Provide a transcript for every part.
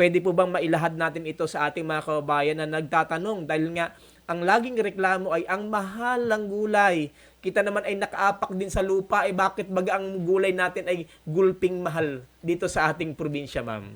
pwede po bang mailahad natin ito sa ating mga kababayan na nagtatanong dahil nga ang laging reklamo ay ang mahal ng gulay. Kita naman ay nakaapak din sa lupa, eh bakit baga ang gulay natin ay gulping mahal dito sa ating probinsya, ma'am?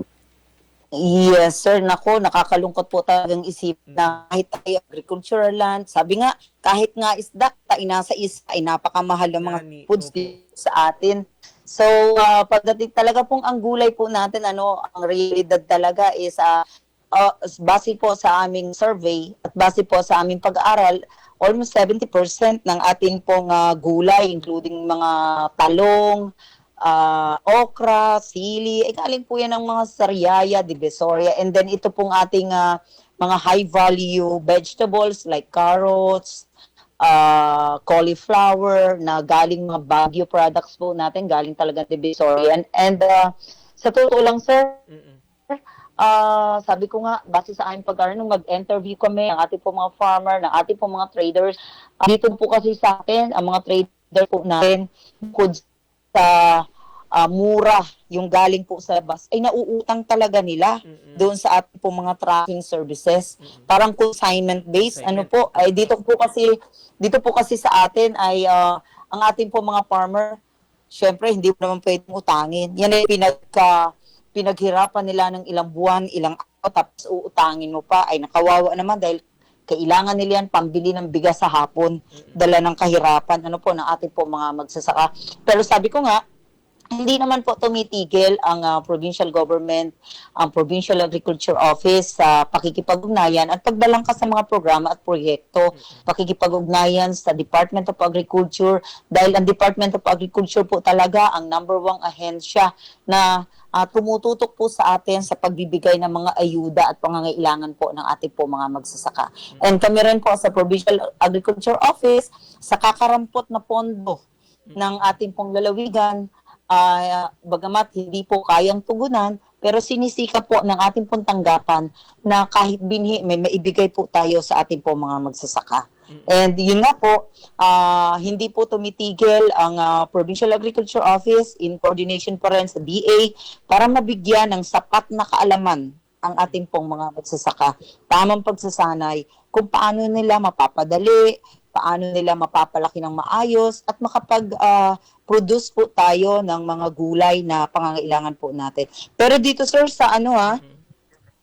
Yes, sir. Nako, nakakalungkot po talagang isip na kahit tayo agricultural land, sabi nga, kahit nga isda, ta inasa isa, ay napakamahal ng mga Yani, foods dito sa atin. So, ah, pagdating talaga pong ang gulay po natin, ano, ang realidad talaga is, ah, ah, base po sa aming survey at base po sa aming pag-aaral, almost 70% ng ating pong ah, gulay, including mga talong, ah, okra, sili, eh, galing po yan ng mga sariaya, divisoria, and then ito pong ating ah, mga high value vegetables like carrots, ah, cauliflower, na galing mga Baguio products po natin, galing talaga divisoria. And, and ah, sa totoo lang, sir, Mm-mm. Ah, sabi ko nga, base sa aming pag nung mag-interview kami, ang ating po mga farmer, ng ating po mga traders, ah, dito po kasi sa atin, ang mga trader po natin, bukod sa ah, mura yung galing po sa labas, ay nauutang talaga nila Mm-mm. doon sa ating po mga tracking services. Mm-mm. Parang consignment based, ano po, ay dito po kasi, dito po kasi sa atin ay ah, ang ating po mga farmer, syempre hindi mo naman pwedeng utangin. Yan ay pinagka pinaghirapan nila ng ilang buwan, ilang araw, tapos uutangin mo pa, ay nakawawa naman dahil kailangan nila yan pambili ng bigas sa hapon, dala ng kahirapan, ano po, ng ating po mga magsasaka. Pero sabi ko nga, hindi naman po tumitigil ang ah, provincial government, ang Provincial Agriculture Office sa pakikipag-ugnayan at pagdalang ka sa mga programa at proyekto, pakikipag-ugnayan sa Department of Agriculture dahil ang Department of Agriculture po talaga ang number one ahensya na ah, tumututok po sa atin sa pagbibigay ng mga ayuda at pangangailangan po ng ating po mga magsasaka. And kami rin po sa Provincial Agriculture Office sa kakarampot na pondo ng ating pong lalawigan ah, bagamat hindi po kayang tugunan, pero sinisika po ng ating pong tanggapan na kahit binhi, may maibigay po tayo sa ating po mga magsasaka. And yun nga po, ah, hindi po tumitigil ang ah, Provincial Agriculture Office in coordination pa rin sa DA para mabigyan ng sapat na kaalaman ang ating pong mga magsasaka. Tamang pagsasanay kung paano nila mapapadali, paano nila mapapalaki ng maayos at makapag-produce po tayo ng mga gulay na pangangailangan po natin. Pero dito sir sa ano ha,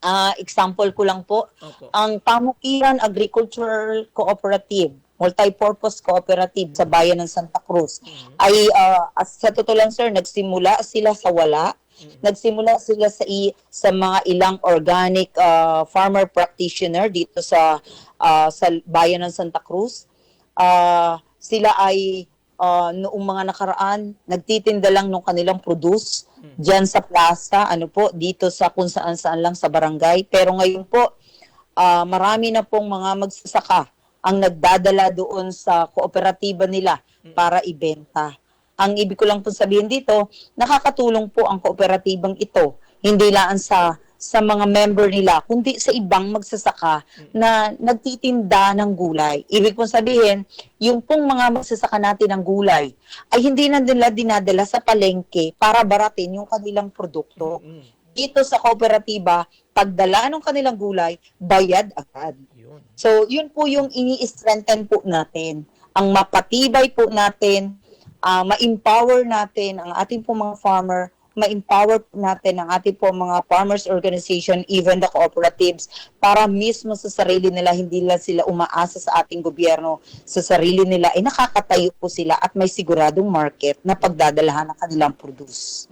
ah, example ko lang po, Opo. ang Pamukiran Agricultural Cooperative, multi-purpose cooperative sa bayan ng Santa Cruz ay ah, as- sa totoo lang sir nagsimula sila sa wala. Nagsimula sila sa i, sa mga ilang organic ah, farmer practitioner dito sa ah, sa bayan ng Santa Cruz Ah, sila ay ah, noong mga nakaraan nagtitinda lang ng kanilang produce diyan sa plaza ano po dito sa kung saan saan lang sa barangay. Pero ngayon po ah, marami na pong mga magsasaka ang nagdadala doon sa kooperatiba nila para ibenta. Ang ibig ko lang po sabihin dito, nakakatulong po ang kooperatibang ito, hindi lang sa sa mga member nila, kundi sa ibang magsasaka na nagtitinda ng gulay. Ibig po sabihin, yung pong mga magsasaka natin ng gulay ay hindi na nila dinadala sa palengke para baratin yung kanilang produkto Mm. dito sa kooperatiba, pagdala ng kanilang gulay, bayad agad. So, yun po yung ini-strengthen po natin. Ang mapatibay po natin, ah, ma-empower natin ang ating po mga farmer, ma-empower po natin ang ating po mga farmers organization, even the cooperatives, para mismo sa sarili nila, hindi lang sila umaasa sa ating gobyerno, sa sarili nila, ay nakakatayo po sila at may siguradong market na pagdadalahan ng kanilang produce.